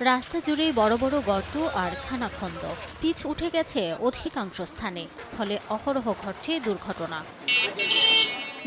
রাস্তা জুড়ে বড় বড় গর্ত আর খানাখন্দ। পিচ উঠে গেছে অধিকাংশ স্থানে, ফলে অহরহ ঘটছে দুর্ঘটনা।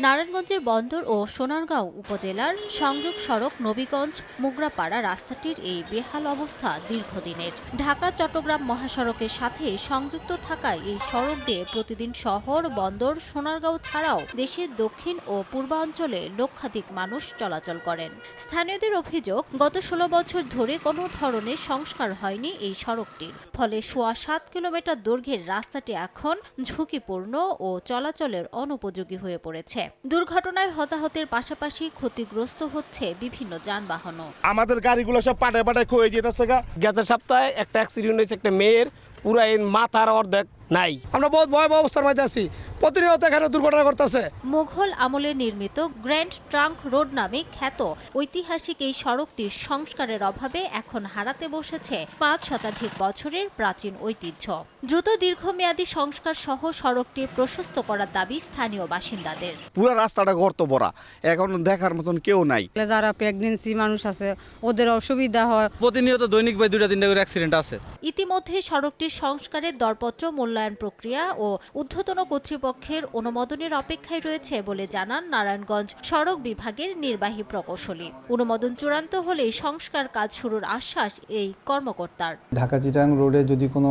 নারায়ণগঞ্জের বন্দর ও সোনারগাঁও উপজেলার সংযোগ সড়ক নবীগঞ্জ মুগরাপাড়া রাস্তাটির এই বেহাল অবস্থা দীর্ঘদিনের। ঢাকা, চট্টগ্রাম মহাসড়কের সাথে সংযুক্ত থাকায় এই সড়ক দিয়ে প্রতিদিন শহর, বন্দর, সোনারগাঁও ছাড়াও দেশের দক্ষিণ ও পূর্বাঞ্চলে লক্ষাধিক মানুষ চলাচল করেন। স্থানীয়দের অভিযোগ, গত ষোলো বছর ধরে কোনো ধরনের সংস্কার হয়নি এই সড়কটির। ফলে সোয়া সাত কিলোমিটার দৈর্ঘ্যের রাস্তাটি এখন ঝুঁকিপূর্ণ ও চলাচলের অনুপযোগী হয়ে পড়েছে। দুর্ঘটনায় হতাহতের পাশাপাশি ক্ষতিগ্রস্ত হচ্ছে বিভিন্ন যানবাহনও। আমাদের গাড়িগুলো সব পাটে পাটে খয়ে যেতেছে গা। গত সপ্তাহে একটা অ্যাক্সিডেন্ট হয়েছে একটা মেয়ের পুরা এর মাথার অর্ধেক নাই। আমরা বহুত ভয়াবহ অবস্থার মধ্যে আছি। প্রতিনিয়ত এখানে দুর্ঘটনা করতেছে মুঘল আমলে নির্মিত গ্র্যান্ড ট্রাঙ্ক রোড নামে খ্যাত ঐতিহাসিক এই সড়কটির সংস্কারের অভাবে এখন হারাতে বসেছে পাঁচ শতাধিক বছরের প্রাচীন ঐতিহ্য। দ্রুত দীর্ঘমেয়াদী সংস্কার সহ সড়কটি প্রশস্ত করার দাবি স্থানীয় বাসিন্দাদের। পুরো রাস্তাটা গর্ত ভরা। এখন দেখার মতন কেউ নাই। যারা প্রেগনেন্সি মানুষ আছে ওদের অসুবিধা হয়। প্রতিনিয়ত দৈনিক ভাই দুইটা তিনটা করে অ্যাক্সিডেন্ট আছে। ইতিমধ্যে সড়কটির সংস্কারের দরপত্র মূল্যায়ন প্রক্রিয়া ও ঊর্ধ্বতন কর্তৃপক্ষের অনুমোদনের অপেক্ষায় রয়েছে বলে জানান নারায়ণগঞ্জ সড়ক বিভাগের নির্বাহী প্রকৌশলী। অনুমোদন চূড়ান্ত হলে সংস্কার কাজ শুরুর আশ্বাস এই কর্মকর্তার। ঢাকা চিটাং রোডে যদি কোনো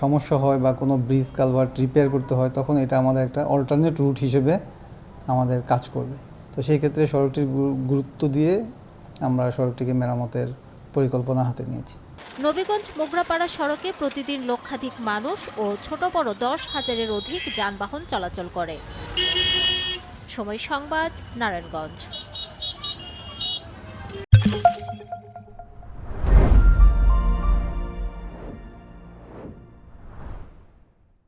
সমস্যা হয় বা কোনো ব্রিজ কালভার্ট রিপেয়ার করতে হয়, তখন এটা আমাদের একটা অল্টারনেট রুট হিসেবে আমাদের কাজ করবে। তো সেই ক্ষেত্রে সড়কটির গুরুত্ব দিয়ে আমরা সড়কটিকে মেরামতের পরিকল্পনা হাতে নিয়েছি। নবীগঞ্জ মোগরাপাড়া সড়কে প্রতিদিন লক্ষাধিক মানুষ ও ছোট বড় দশ হাজারের অধিক যানবাহন চলাচল করে। সময় সংবাদ, নারায়ণগঞ্জ।